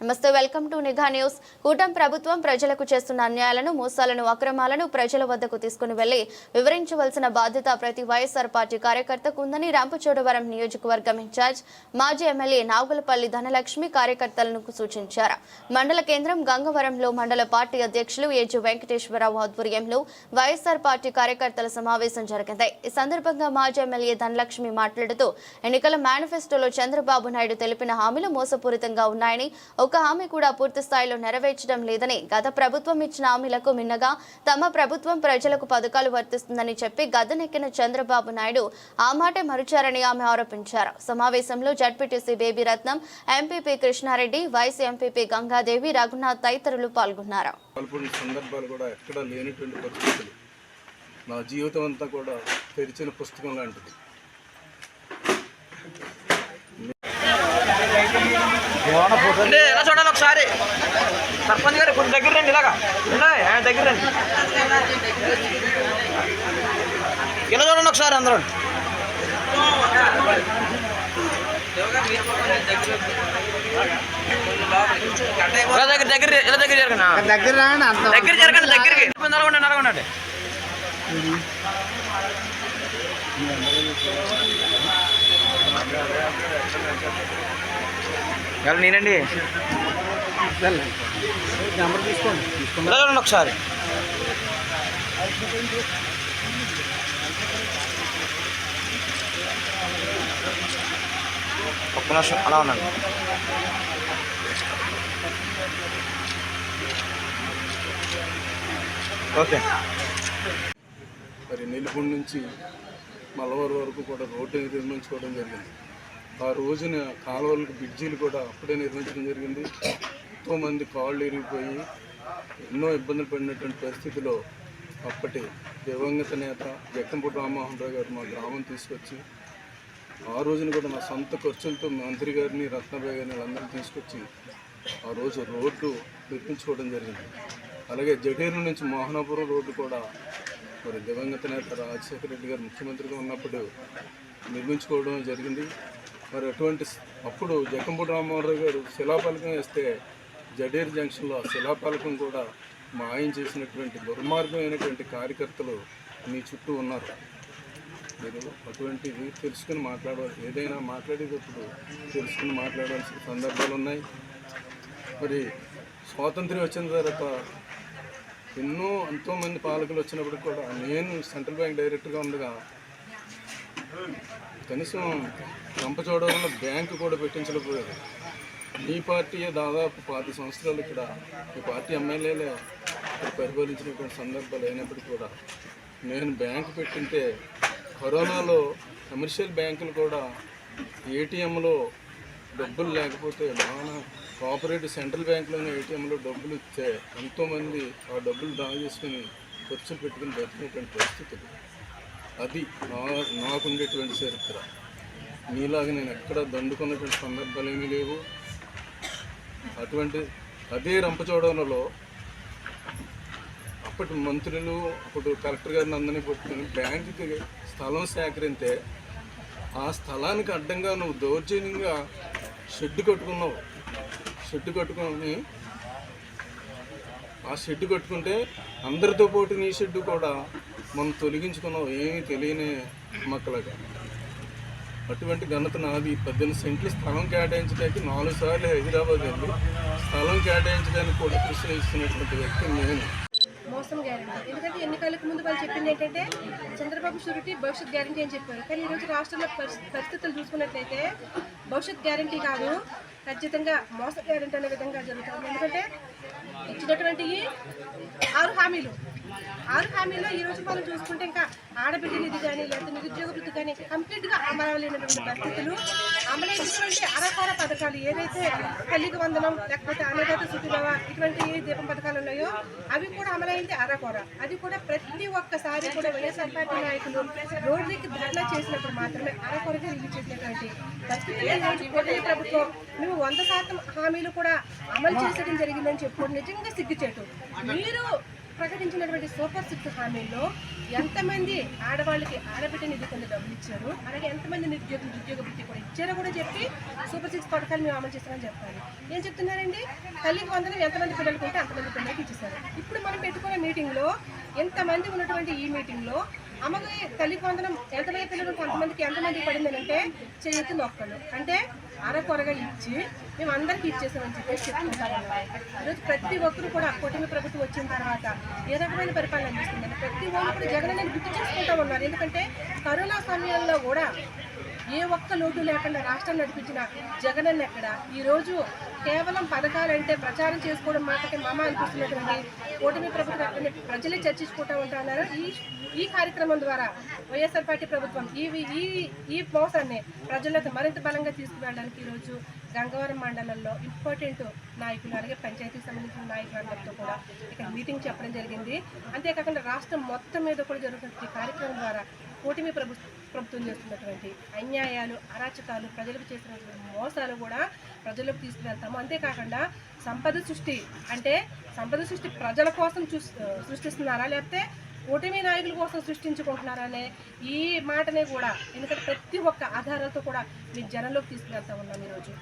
నమస్తే welcome to నిఘా news. కూటమి ప్రభుత్వం ప్రజలకు చేస్తున్న అన్యాయాలను మోసాలను అక్రమాలను ప్రజల వద్దకు తీసుకుని వెళ్ళి వివరించవలసిన బాధ్యత ప్రతి వైఎస్ఆర్ పార్టీ కార్యకర్తకు ఉందని రాంపచోడవరం నియోజకవర్గం ఇన్ఛార్జ్ మాజీ ఎమ్మెల్యే నాగులపల్లి ధనలక్ష్మి కార్యకర్తలను సూచించారు. మండల కేంద్రం గంగవరంలో మండల పార్టీ అధ్యక్షులు ఏజు వెంకటేశ్వరరావు ఆధ్వర్యంలో వైఎస్ఆర్ పార్టీ కార్యకర్తల సమావేశం జరిగింది. ఈ సందర్భంగా మాజీ ఎమ్మెల్యే ధనలక్ష్మి మాట్లాడుతూ ఎన్నికల మేనిఫెస్టోలో చంద్రబాబు నాయుడు తెలిపిన హామీలు మోసపూరితంగా ఉన్నాయని ఒక హామీ కూడా పూర్తి స్థాయిలో నెరవేర్చడం లేదని గత ప్రభుత్వం ఇచ్చిన హామీలకు మిన్నగా తమ ప్రభుత్వం ప్రజలకు పథకాలు వర్తిస్తుందని చెప్పి గదనెక్కిన చంద్రబాబు నాయుడు ఆ మాటే మరుచారని ఆమె ఆరోపించారు. సమావేశంలో ZPTC Baby Ratnam MPP Krishna Reddy vice MPP Ganga Devi Raghunath తదితరులు పాల్గొన్నారు. నా జీవితం అంతా కూడా తెరిచిన పుస్తకం లాంటిది అంటే ఎలా చూడాలి ఒకసారి? సర్పంచ్ గారు కొంచెం దగ్గర రండి ఇలాగా. ఉండే, ఆయన దగ్గర రండి. ఇలా చూడండి ఒకసారి అందరూ. దగ్గర దగ్గర ఇలా దగ్గర జరగండి. దగ్గర దగ్గర జరగండి దగ్గరికి. నడవండి నడవండి ఎలా నేనండి? నెంబర్ తీసుకోండి చూడండి ఒకసారి. ఒక్క నిమిషం అలా ఉన్నాను ఓకే. మరి నెల్లిపూడి నుంచి మలవరం వరకు కూడా రోడ్డు నిర్మించుకోవడం జరిగింది. ఆ రోజున కాలువలకు బ్రిడ్జీలు కూడా అప్పుడే నిర్మించడం జరిగింది. ఎంతోమంది కాళ్ళు ఇరిగిపోయి ఎన్నో ఇబ్బందులు పడినటువంటి పరిస్థితిలో అప్పటి దివంగత నేత జక్కంపూటి రామ్మోహన్ రావు గారు మా గ్రామం తీసుకొచ్చి ఆ రోజున కూడా నా సొంత ఖర్చులతో మంత్రి గారిని రత్నబాయి గారిని వాళ్ళందరినీ తీసుకొచ్చి ఆ రోజు రోడ్డు నిర్మించుకోవడం జరిగింది. అలాగే జడేరు నుంచి మోహనాపురం రోడ్డు కూడా మరి దివంగత నేత రాజశేఖర రెడ్డి గారు ముఖ్యమంత్రిగా ఉన్నప్పుడు నిర్మించుకోవడం జరిగింది. మరి అటువంటి అప్పుడు జగంపూడి రామారావు గారు శిలాఫలకం వేస్తే జడేర్ జంక్షన్లో ఆ శిలాఫలకం కూడా మాయం చేసినటువంటి దుర్మార్గమైనటువంటి కార్యకర్తలు మీ చుట్టూ ఉన్నారు. మీరు అటువంటివి తెలుసుకుని మాట్లాడవాలి ఏదైనా మాట్లాడేటప్పుడు తెలుసుకుని మాట్లాడాల్సిన సందర్భాలు ఉన్నాయి మరి స్వాతంత్ర్యం వచ్చిన తర్వాత ఎన్నో ఎంతోమంది పాలకులు వచ్చినప్పుడు కూడా నేను సెంట్రల్ బ్యాంక్ డైరెక్టర్గా ఉండగా కనీసం రంపచోడవరంలో బ్యాంకు కూడా పెట్టించలేకపోయారు మీ పార్టీయే దాదాపు పాతి సంవత్సరాలు ఇక్కడ మీ పార్టీ ఎమ్మెల్యేలే పరిపాలించినటువంటి సందర్భాలు అయినప్పటికీ కూడా నేను బ్యాంకు పెట్టింటే కరోనాలో కమర్షియల్ బ్యాంకులు కూడా ఏటీఎంలో డబ్బులు లేకపోతే బాగా కోఆపరేటివ్ సెంట్రల్ బ్యాంక్లోనే ఏటీఎంలో డబ్బులు ఇస్తే ఎంతోమంది ఆ డబ్బులు డ్రా చేసుకుని ఖర్చులు పెట్టుకుని బతికినటువంటి పరిస్థితులు. అది నా నాకుండేటువంటి చరిత్ర. నీలాగా నేను ఎక్కడ దండుకున్నటువంటి సందర్భాలు ఏమీ లేవు. అటువంటి అదే రంపచోడవరంలో అప్పటి మంత్రులు అప్పుడు కలెక్టర్ గారిని అందరినీ పట్టుకుని బ్యాంకుకి స్థలం సేకరిస్తే ఆ స్థలానికి అడ్డంగా నువ్వు దౌర్జన్యంగా షెడ్ కట్టుకున్నావు. షెడ్ కట్టుకొని ఆ షెడ్ కట్టుకుంటే అందరితో పాటు నీ షెడ్ కూడా మనం తొలగించుకున్నావు. ఏమీ తెలియని మక్కలుగా అటువంటి ఘనత నాది. పద్దెనిమిది సెంట్లు స్థలం కేటాయించడానికి నాలుగు సార్లు హైదరాబాద్ వెళ్ళి స్థలం కేటాయించడానికి కూడా కృషి చేస్తున్నటువంటి వ్యక్తి నేను. కోసం గ్యారంటీ ఎందుకంటే ఎన్నికలకు ముందు వాళ్ళు చెప్పింది ఏంటంటే చంద్రబాబు షూరిటీ భవిష్యత్ గ్యారంటీ అని చెప్పారు. కానీ ఈరోజు రాష్ట్రంలో పరిస్థితులు చూసుకున్నట్లయితే భవిష్యత్ గ్యారంటీ కాదు ఖచ్చితంగా మోస గ్యారంటీ అనే విధంగా జరుగుతుంది. ఎందుకంటే ఇచ్చినటువంటి ఆరు హామీలు ఆరు హామీలో ఈ రోజు మనం చూసుకుంటే ఇంకా ఆడబిడ్డ నిధి కానీ లేకపోతే నిరుద్యోగ వృత్తి కానీ కంప్లీట్గా అమలవలేనటువంటి పరిస్థితులు. అమలైనటువంటి అరకాల పథకాలు ఏదైతే తల్లికి వందనం లేకపోతే అన్నదాత సుఖిభవ ఇటువంటి ఏ దీపం పథకాలు ఉన్నాయో అవి కూడా అమలైంది అరకొర అది కూడా ప్రతి ఒక్కసారి కూడా వైఎస్ఆర్ పార్టీ నాయకులు రోడ్లకి ధర్నా చేసినప్పుడు మాత్రమే అరకొరగా రిలీజ్ పరిస్థితులు కూటమి ప్రభుత్వం మేము వంద శాతం హామీలు కూడా అమలు చేసేయడం జరిగిందని చెప్పుకోండి నిజంగా సిగ్గుచేటు. మీరు ప్రకటించినటువంటి సూపర్ సిక్స్ హామీల్లో ఎంతమంది ఆడవాళ్ళకి ఆడబిడ్డ నిధి కింద డబ్బులు ఇచ్చారు అలాగే ఎంతమంది నిరుద్యోగులు నిరుద్యోగ వృత్తి కూడా ఇచ్చారో కూడా చెప్పి సూపర్ సిక్స్ పథకాలు మేము అమలు చేస్తామని చెప్పాలి. ఏం చెప్తున్నారండి? తల్లికి వందనం ఎంతమంది పిల్లలకు ఉంటే అంతమంది పిల్లలకి ఇచ్చేసారు ఇప్పుడు మనం పెట్టుకున్న మీటింగ్లో ఎంతమంది ఉన్నటువంటి ఈ మీటింగ్లో అమ్మకి తల్లికి వందనం ఎంతమంది పిల్లలు కొంతమందికి ఎంతమంది పడిందని అంటే చేయొచ్చు నొక్కలు. అంటే అరకొరగా ఇచ్చి మేము అందరికీ ఇచ్చేసామని చెప్పేసి చెప్తుంటారు ఈరోజు ప్రతి ఒక్కరు కూడా కూటమి ప్రభుత్వం వచ్చిన తర్వాత ఏ రకమైన పరిపాలన అందిస్తుందని ప్రతి ఒక్కరు జగన్ అనేది గుర్తు చేసుకుంటా ఉన్నారు. ఎందుకంటే కరోనా సమయంలో కూడా ఏ ఒక్క లోటు లేకుండా రాష్ట్రం నడిపించిన జగనన్న ఎక్కడ? ఈరోజు కేవలం పథకాలంటే ప్రచారం చేసుకోవడం మాటకి మామ అనిపిస్తున్నటువంటి కూటమి ప్రభుత్వం ప్రజలే చర్చించుకుంటా ఉంటున్నారు ఈ ఈ కార్యక్రమం ద్వారా వైఎస్ఆర్ పార్టీ ప్రభుత్వం ఈ ఈ ఈ మోసాన్ని ప్రజలకు మరింత బలంగా తీసుకువెళ్ళడానికి ఈరోజు గంగవరం మండలంలో ఇంపార్టెంట్ నాయకులు అలాగే పంచాయతీకి సంబంధించిన నాయకులందరితో కూడా ఇక్కడ మీటింగ్ చెప్పడం జరిగింది. అంతేకాకుండా రాష్ట్రం మొత్తం మీద కూడా జరుగుతున్న ఈ కార్యక్రమం ద్వారా కూటమి ప్రభు ప్రభుత్వం చేస్తున్నటువంటి అన్యాయాలు అరాచకాలు ప్రజలకు చేసినటువంటి మోసాలు కూడా ప్రజలకు తీసుకువెళ్తాము. అంతేకాకుండా సంపద సృష్టి అంటే సంపద సృష్టి ప్రజల కోసం సృష్టిస్తున్నారా? లేకపోతే కూటమి నాయకుల కోసం సృష్టించుకుంటున్నారా అనే ఈ మాటనే కూడా ఎందుకంటే ప్రతి ఒక్క ఆధారాలతో కూడా మీ జనంలోకి తీసుకువెళ్తా ఉన్నాం ఈరోజు.